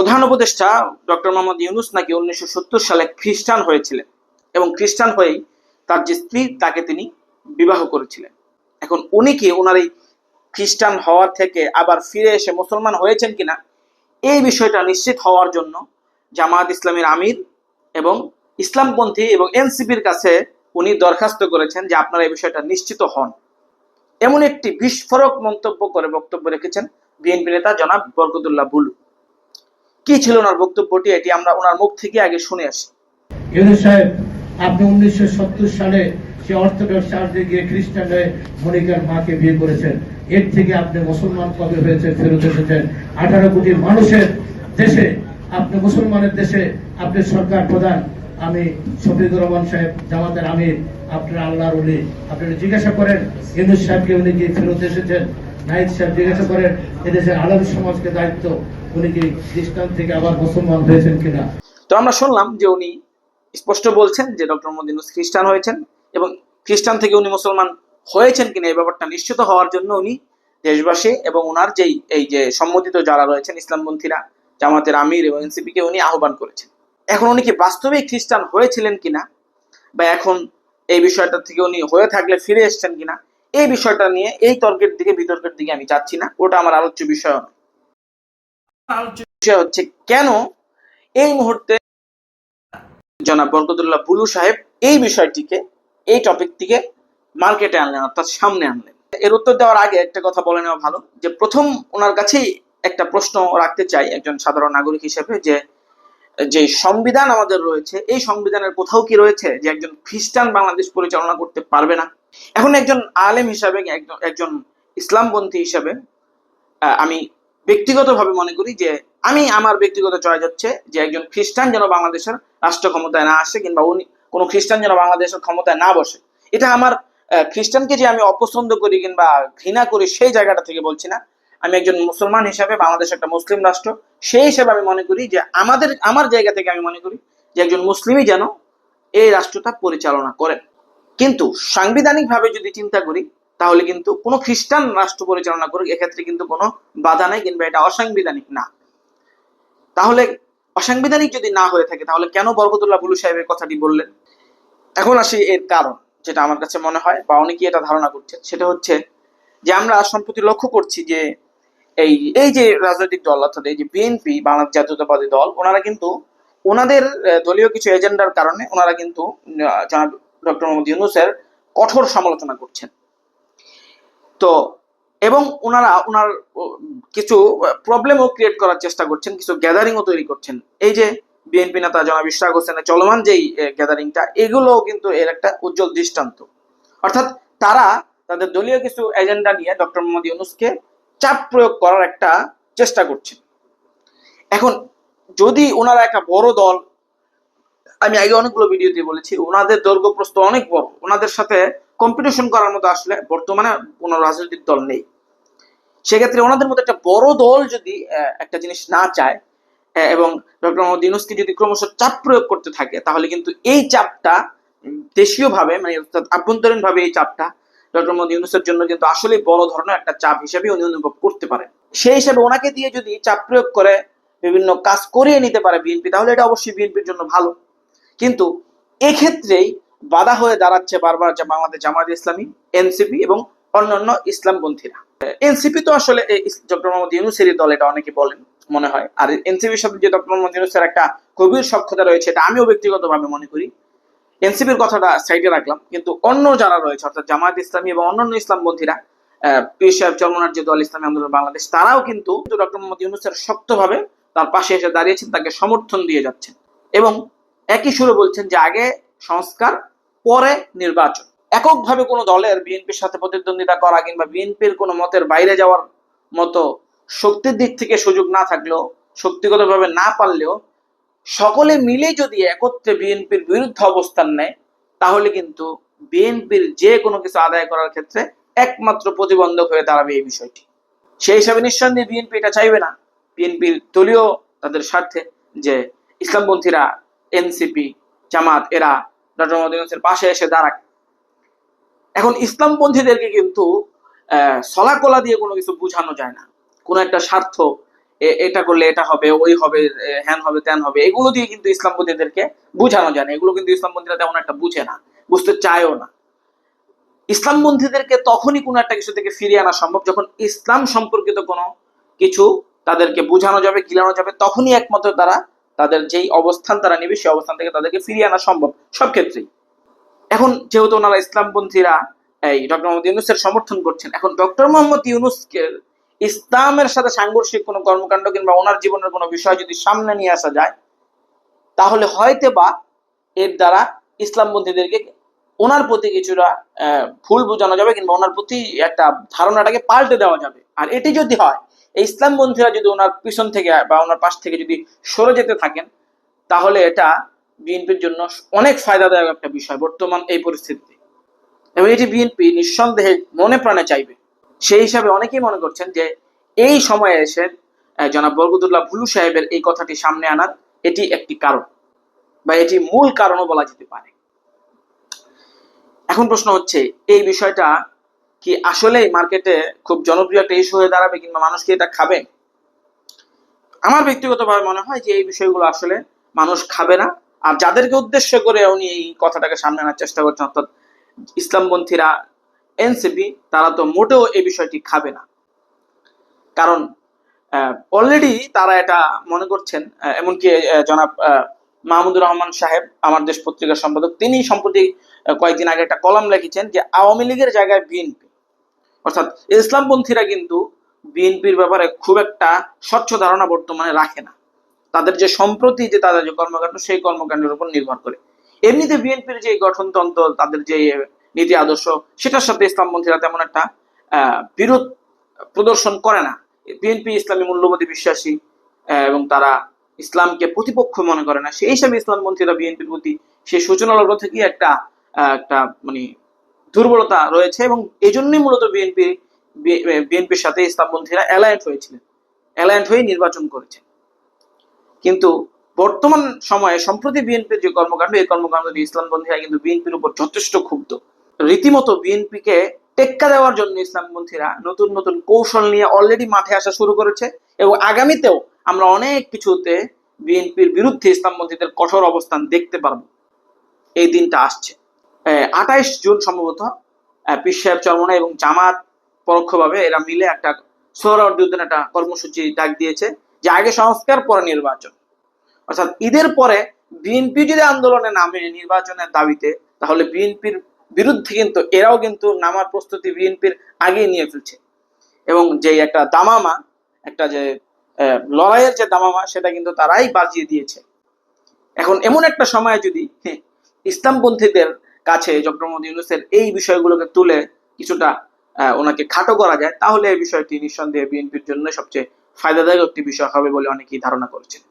প্রধান উপদেষ্টা ডক্টর মোহাম্মদ ইউনুস নাকি উনিশশো সত্তর সালে খ্রিস্টান হয়েছিলেন এবং খ্রিস্টান হয়েই তার যে স্ত্রী তাকে তিনি বিবাহ করেছিলেন। এখন উনি কি ওনার এই খ্রিস্টান হওয়ার থেকে আবার ফিরে এসে মুসলমান হয়েছেন কিনা, এই বিষয়টা নিশ্চিত হওয়ার জন্য জামায়াত ইসলামের আমির এবং ইসলামপন্থী এবং এনসিপির কাছে উনি দরখাস্ত করেছেন যে আপনারা এই বিষয়টা নিশ্চিত হন। এমন একটি বিস্ফোরক মন্তব্য করে বক্তব্য রেখেছেন বিএনপি নেতা জনাব বরকতুল্লাহ বুলু। কি ছিল ওনার বক্তব্যটি, এটি আমরা ওনার মুখ থেকে আগে শুনে আসি। সাহেব, আপনি উনিশশো সত্তর সালে সে গিয়ে খ্রিস্টান হয়ে মনিকার মাকে বিয়ে করেছেন। এর থেকে আপনি মুসলমান কবে হয়েছে ফেরত এসেছেন? আঠারো কোটি মানুষের দেশে, আপনি মুসলমানের দেশে, আপনি সরকার প্রধান, আমি শফিকুর রহমান সাহেব, জামাতের আমির, আপনার আল্লাহর উনি আপনারা জিজ্ঞাসা করেন, ইউনুস সাহেবকে উনি গিয়ে ফেরত এসেছেন? নাইদ সাহেব জিজ্ঞাসা করেন, এদেশের আলম সমাজকে দায়িত্ব তো আমরা শুনলাম যে উনি স্পষ্ট বলছেন যে ডক্টর মোহাম্মদ খ্রিস্টান হয়েছেন এবং খ্রিস্টান থেকে উনি মুসলমান হয়েছেন কিনা এই ব্যাপারটা নিশ্চিত হওয়ার জন্য উনি দেশবাসী এবং ওনার যেই, এই যে সম্মতিত যারা রয়েছেন ইসলামপন্থীরা, জামাতের আমির এবং এনসিপি কে উনি আহ্বান করেছেন। এখন উনি কি বাস্তবেই খ্রিস্টান হয়েছিলেন কিনা বা এখন এই বিষয়টা থেকে উনি হয়ে থাকলে ফিরে এসেছেন কিনা, এই বিষয়টা নিয়ে, এই তর্কের দিকে, বিতর্কের দিকে আমি যাচ্ছি না। ওটা আমার আলোচ্য বিষয় নয়। বিষয় হচ্ছে কেন এই মুহূর্তে জনাব বরকতুল্লাহ বুলু সাহেব এই বিষয়টিকে, এই টপিকটিকে মার্কেটে আনলেন, অর্থাৎ সামনে আনলেন। এর উত্তর দেওয়ার আগে একটা কথা বলে নেওয়া ভালো, যে প্রথম ওনার কাছেই একটা প্রশ্ন রাখতে চাই একজন সাধারণ নাগরিক হিসেবে, যে যে সংবিধান আমাদের রয়েছে, এই সংবিধানের কোথাও কি রয়েছে যে একজন খ্রিস্টান বাংলাদেশ পরিচালনা করতে পারবে না? এখন একজন আলেম হিসাবে, একজন একজন ইসলামপন্থী হিসাবে আমি ব্যক্তিগতভাবে মনে করি যে আমি আমার ব্যক্তিগত চয়েস হচ্ছে যে একজন খ্রিস্টান যেন বাংলাদেশের রাষ্ট্র ক্ষমতায় না আসে কিংবা উনি কোনো খ্রিস্টান যেন বাংলাদেশের ক্ষমতায় না বসে। এটা আমার খ্রিস্টানকে যে আমি অপছন্দ করি কিংবা ঘৃণা করি সেই জায়গাটা থেকে বলছি না। আমি একজন মুসলমান হিসাবে বাংলাদেশ একটা মুসলিম রাষ্ট্র, সেই হিসাবে আমি মনে করি যে আমাদের, আমার জায়গা থেকে আমি মনে করি যে একজন মুসলিমই যেন এই রাষ্ট্রটা পরিচালনা করেন। কিন্তু সাংবিধানিকভাবে যদি চিন্তা করি তাহলে কিন্তু কোনো খ্রিস্টান রাষ্ট্র পরিচালনা করুক, এক্ষেত্রে কিন্তু কোনো বাধা নেই, কিংবা এটা অসাংবিধানিক না। তাহলে অসাংবিধানিক যদি না হয়ে থাকে, তাহলে কেন বরকতুল্লাহ বুলু সাহেবের কথাটি বললেন? এখন আসি এর কারণ, যেটা আমার কাছে মনে হয়, বা অনেকেই এটা ধারণা করছে সেটা হচ্ছে যে আমরা সম্প্রতি লক্ষ্য করছি যে এই এই যে রাজনৈতিক দল, অর্থাৎ এই যে বিএনপি বাংলাদেশ জাতীয়তাবাদী দল, ওনারা কিন্তু ওনাদের দলীয় কিছু এজেন্ডার কারণে ওনারা কিন্তু ডক্টর মোহাম্মদ ইউনুসের কঠোর সমালোচনা করছেন। তো, এবং ওনারা ওনার কিছু প্রবলেমও ক্রিয়েট করার চেষ্টা করছেন, কিছু গ্যাদারিংও তৈরি করছেন। এই যে বিএনপি নেতা জনাব ইশরাক হোসেনের চলমান যেই গ্যাদারিংটা এগুলোও কিন্তু এর একটা উজ্জ্বল দৃষ্টান্ত। অর্থাৎ তারা তাদের দলীয় কিছু এজেন্ডা নিয়ে ডক্টর মোহাম্মদ ইউনুসকে চাপ প্রয়োগ করার একটা চেষ্টা করছেন। এখন, যদি ওনারা একটা বড় দল, আমি আগে অনেকগুলো ভিডিওতে বলেছি ওনাদের দৈর্ঘ্য প্রস্থ অনেক বড় ওনাদের সাথে কম্পিটিশন করার মতো আসলে বর্তমানে কোনো রাজনৈতিক দল নেই। সেক্ষেত্রে ওনাদের মধ্যে একটা বড় দল যদি একটা জিনিস না চায় এবং ডক্টর মোহাম্মদ ইউনুসকে যদি ক্রমশ চাপ প্রয়োগ করতে থাকে, তাহলে কিন্তু এই চাপটা দেশীয় ভাবে মানে অর্থাৎ আভ্যন্তরীণ ভাবে এই চাপটা ডক্টর মোহাম্মদ ইউনুসের জন্য কিন্তু আসলে বড় ধরনের একটা চাপ হিসেবে উনি অনুভব করতে পারেন। সেই হিসাবে ওনাকে দিয়ে যদি চাপ প্রয়োগ করে বিভিন্ন কাজ করিয়ে নিতে পারে বিএনপি, তাহলে এটা অবশ্যই বিএনপির জন্য ভালো। কিন্তু এক্ষেত্রেই বাধা হয়ে দাঁড়াচ্ছে বারবার যে বাংলাদেশ জামায়াত ইসলামী, এনসিপি এবং অন্যান্য ইসলামপন্থীরা এনসিপি তো আসলে ডক্টর মোহাম্মদ ইউনুসেরই দল, এটা অনেকে বলেন, মনে হয়। আর এনসিপির সাথে যে ডক্টর মোহাম্মদ ইউনুসের একটা গভীর সক্ষতা রয়েছে, এটা আমিও ব্যক্তিগতভাবে মনে করি। এনসিপির কথাটা সাইডে রাখলাম, কিন্তু অন্য যারা রয়েছে, অর্থাৎ জামায়াত ইসলামী এবং অন্যান্য ইসলামপন্থীরা পীর সাহেব যে দল, ইসলামী আন্দোলন বাংলাদেশ, তারাও কিন্তু ডক্টর মোহাম্মদ ইউনুসের শক্তভাবে তার পাশে এসে দাঁড়িয়েছেন, তাকে সমর্থন দিয়ে যাচ্ছেন। এবং একই সুরে বলছেন যে, আগে সংস্কার পরে নির্বাচন। এককভাবে কোনো দলের বিএনপির সাথে প্রতিদ্বন্দ্বিতা করা কিংবা বিএনপির কোনো মতের বাইরে যাওয়ার মতো শক্তির দিক থেকে সুযোগ না থাকলেও, শক্তিগতভাবে না পারলেও, সকলে মিলে যদি একত্রে বিএনপির বিরুদ্ধে অবস্থান নেয়, তাহলে কিন্তু বিএনপির যে কোনো কিছু আদায় করার ক্ষেত্রে একমাত্র প্রতিবন্ধক হয়ে দাঁড়াবে এই বিষয়টি। সেই হিসাবে নিঃসন্দেহে বিএনপি এটা চাইবে না। বিএনপির দলীয় তাদের স্বার্থে যে ইসলামপন্থীরা, এনসিপি, জামাত, এরা ডক্টর মোহাম্মদ ইউনূসের পাশে এসে দাঁড়াক এখন ইসলামপন্থীদেরকে কিন্তু সলাকলা দিয়ে কোনো কিছু বোঝানো যায় না। কোনো একটা স্বার্থ এটা করলে এটা হবে, ওই হবে হ্যান হবে, ত্যান হবে, এগুলো দিয়ে কিন্তু ইসলামপন্থীদেরকে বুঝানো যায় না। এগুলো কিন্তু ইসলামপন্থীরা তেমন একটা বুঝে না, বুঝতে চায়ও না। ইসলামপন্থীদেরকে তখনই কোনো একটা কিছু থেকে ফিরিয়ে আনা সম্ভব যখন ইসলাম সম্পর্কিত কোনো কিছু তাদেরকে বোঝানো যাবে, গিলানো যাবে, তখনই একমাত্র তারা তাদের যেই অবস্থান তারা নেবে, সেই অবস্থান থেকে তাদেরকে ফিরিয়ে আনা সম্ভব সব ক্ষেত্রেই। এখন যেহেতু ওনারা ইসলামপন্থীরা, এই ডক্টর মোহাম্মদ ইউনুসের সমর্থন করছেন, এখন ডক্টর মোহাম্মদ ইউনুসকে ইসলামের সাথে সাংঘর্ষিক কোনো কর্মকাণ্ড কিংবা ওনার জীবনের কোনো বিষয় যদি সামনে নিয়ে আসা যায়, তাহলে হয়তো বা এর দ্বারা ইসলামপন্থীদেরকে ওনার প্রতি কিছুটা ভুল বোঝানো যাবে কিংবা ওনার প্রতি একটা ধারণাটাকে পাল্টে দেওয়া যাবে। আর এটি যদি হয় এই ইসলামপন্থীরা যদি ওনার পিছন থেকে বা ওনার পাশ থেকে যদি সরে যেতে থাকেন, তাহলে এটা বিএনপির জন্য অনেক ফায়দাদায়ক একটা বিষয় বর্তমান এই পরিস্থিতিতে। এবং এটি বিএনপি নিঃসন্দেহে মনে প্রাণে চাইবে। সেই হিসাবে অনেকেই মনে করছেন যে এই সময়ে এসে জনাব বরকতুল্লাহ ভুলু সাহেবের এই কথাটি সামনে আনার এটি একটি কারণ বা এটি মূল কারণও বলা যেতে পারে। এখন প্রশ্ন হচ্ছে, এই বিষয়টা কি আসলেই মার্কেটে খুব জনপ্রিয় একটা ইস্যু হয়ে দাঁড়াবে কিংবা মানুষ কি এটা খাবে? আমার ব্যক্তিগতভাবে মনে হয় যে এই বিষয়গুলো আসলে মানুষ খাবে না। আর যাদেরকে উদ্দেশ্য করে উনি এই কথাটাকে সামনে আনার চেষ্টা করছেন, অর্থাৎ ইসলামপন্থীরা এনসিপি তারা তো মোটেও এই বিষয়টি খাবে না। কারণ অলরেডি তারা এটা মনে করছেন এমনকি জনাব মাহমুদুর রহমান সাহেব, আমার দেশ পত্রিকার সম্পাদক, তিনি সম্প্রতি কয়েকদিন আগে একটা কলাম লিখেছেন যে আওয়ামী লীগের জায়গায় বিএনপি অর্থাৎ ইসলামপন্থীরা কিন্তু বিএনপির ব্যাপারে খুব একটা স্বচ্ছ ধারণা বর্তমানে রাখে না। তাদের যে সম্প্রতি যে তাদের যে কর্মকাণ্ড, সেই কর্মকাণ্ডের উপর নির্ভর করে। এমনিতে বিএনপির যে গঠনতন্ত্র, তাদের যে নীতি আদর্শ, সেটার সাথে ইসলামপন্থীরা তেমন একটা বিরোধ প্রদর্শন করে না। বিএনপি ইসলামী মূল্যবোধে বিশ্বাসী এবং তারা ইসলামকে প্রতিপক্ষ মনে করে না। সেই হিসাবে ইসলামপন্থীরা বিএনপির প্রতি সেই সূচনা লগ্ন থেকে একটা একটা মানে দুর্বলতা রয়েছে এবং এই জন্যই মূলত বিএনপি বিএনপির সাথে ইসলামপন্থীরা অ্যালায়েন্ট হয়েছিলেন। অ্যালায়েন্ট হয়ে নির্বাচন করেছেন। কিন্তু বর্তমান সময়ে সম্প্রতি বিএনপির যে কর্মকাণ্ড, এই কর্মকাণ্ড দিয়ে ইসলামপন্থীরা কিন্তু বিএনপির উপর যথেষ্ট ক্ষুব্ধ। রীতিমতো বিএনপিকে টেক্কা দেওয়ার জন্য ইসলামপন্থীরা নতুন নতুন কৌশল নিয়ে অলরেডি মাঠে আসা শুরু করেছে এবং আগামীতেও আমরা অনেক কিছুতে বিএনপির বিরুদ্ধে ইসলামপন্থীদের কঠোর অবস্থান দেখতে পারব। এই দিনটা আসছে। আঠাইশ জুন সম্ভবত সাহেব চরমনা এবং জামাত পরোক্ষভাবে এরা মিলে একটা সোহরাওয়ার্দী উদ্যান একটা কর্মসূচি ডাক দিয়েছে যে আগে সংস্কার, পরে নির্বাচন। অর্থাৎ ঈদের পরে বিএনপি যদি আন্দোলনে নামে নির্বাচনের দাবিতে, তাহলে বিএনপির বিরুদ্ধে কিন্তু এরাও কিন্তু নামার প্রস্তুতি বিএনপির আগেই নিয়ে ফেলছে। এবং যে একটা দামামা, একটা যে লড়াইয়ের যে দামামা, সেটা কিন্তু তারাই বাজিয়ে দিয়েছে। এখন এমন একটা সময়ে যদি ইসলামপন্থীদের কাছে ডক্টর মোহাম্মদ ইউনুসের এই বিষয়গুলোকে তুলে কিছুটা ওনাকে খাটো করা যায়, তাহলে এই বিষয়টি নিঃসন্দেহে বিএনপির জন্য সবচেয়ে ফায়দাদায়ক একটি বিষয় হবে বলে অনেকেই ধারণা করছেন।